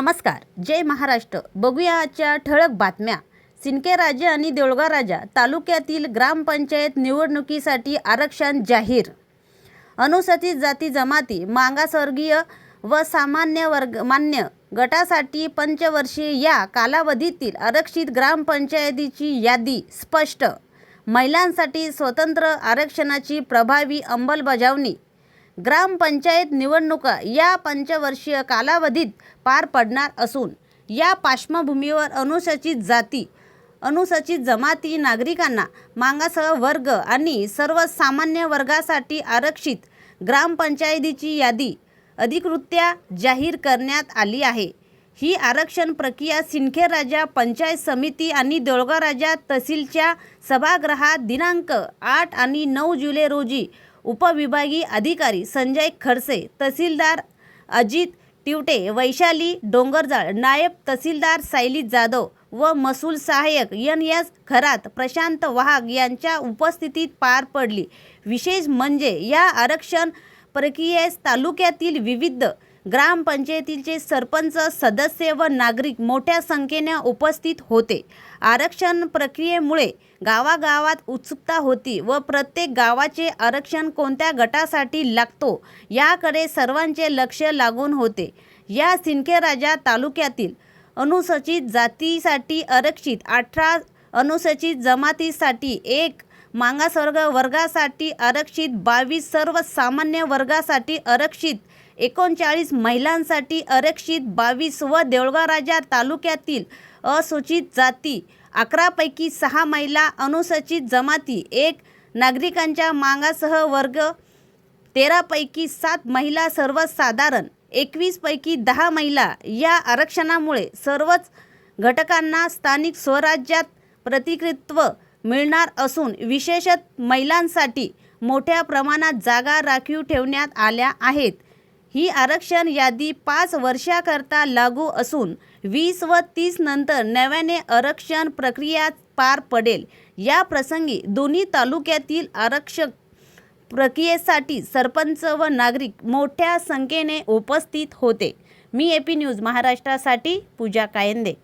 नमस्कार जय महाराष्ट्र. बघूया आजच्या ठळक बातम्या. सिनके राजा आणि देऊळगाव राजा तालुक्यातील ग्रामपंचायत निवडणुकीसाठी आरक्षण जाहीर. अनुसूचित जाती जमाती मागासवर्गीय व सामान्य वर्ग मान्य गटासाठी पंचवर्षीय या कालावधीतील आरक्षित ग्रामपंचायतीची यादी स्पष्ट. महिलांसाठी स्वतंत्र आरक्षणाची प्रभावी अंमलबजावणी ग्रामपंचायत निवडणुका या पंचवर्षीय कालावधीत पार पडणार असून या पार्श्वभूमीवर अनुसूचित जाती अनुसूचित जमाती नागरिकांना मागासह वर्ग आणि सर्वसामान्य वर्गासाठी आरक्षित ग्रामपंचायतीची यादी अधिकृत्या जाहीर करण्यात आली आहे. ही आरक्षण प्रक्रिया सिंदखेड राजा पंचायत समिती आणि देऊळगाव राजा तहसीलच्या सभागृहात दिनांक आठ आणि नऊ जुलै रोजी उपविभागीय अधिकारी संजय खडसे तहसीलदार अजित टिवटे वैशाली डोंगरजाळ नायब तहसीलदार सायली जाधव व महसूल सहाय्यक एन एस खरात प्रशांत वाहक यांच्या उपस्थितीत पार पडली. विशेष म्हणजे या आरक्षण प्रक्रियेस तालुक्यातील विविध ग्रामपंचायतीचे सरपंच सदस्य व नागरिक मोठ्या संख्येने उपस्थित होते. आरक्षण प्रक्रियेमुळे गावागावात उत्सुकता होती व प्रत्येक गावाचे आरक्षण कोणत्या गटासाठी लागतो याकडे सर्वांचे लक्ष लागून होते. या सिंदखेड राजा तालुक्यातील अनुसूचित जातीसाठी आरक्षित अठरा अनुसूचित जमातीसाठी एक मागासवर्ग वर्गासाठी आरक्षित बावीस सर्वसामान्य वर्गासाठी आरक्षित एकोणचाळीस महिलांसाठी आरक्षित बावीस व देऊळगाव राजा तालुक्यातील असूचित जाती अकरापैकी सहा महिला अनुसूचित जमाती एक नागरिकांच्या मागासह वर्ग तेरापैकी सात महिला सर्वसाधारण एकवीसपैकी दहा महिला या आरक्षणामुळे सर्वच घटकांना स्थानिक स्वराज्यात प्रतिनिधित्व मिळणार असून विशेषत महिलांसाठी मोठ्या प्रमाणात जागा राखीव ठेवण्यात आल्या आहेत. ही आरक्षण यादी पाच वर्षाकरता लागू असून वीस व तीस नंतर नव्याने आरक्षण प्रक्रिया पार पडेल. या प्रसंगी दोन्ही तालुक्यातील आरक्षक प्रक्रियेसाठी सरपंच व नागरिक मोठ्या संख्येने उपस्थित होते. मी ए पी न्यूज महाराष्ट्रासाठी पूजा कायंदे.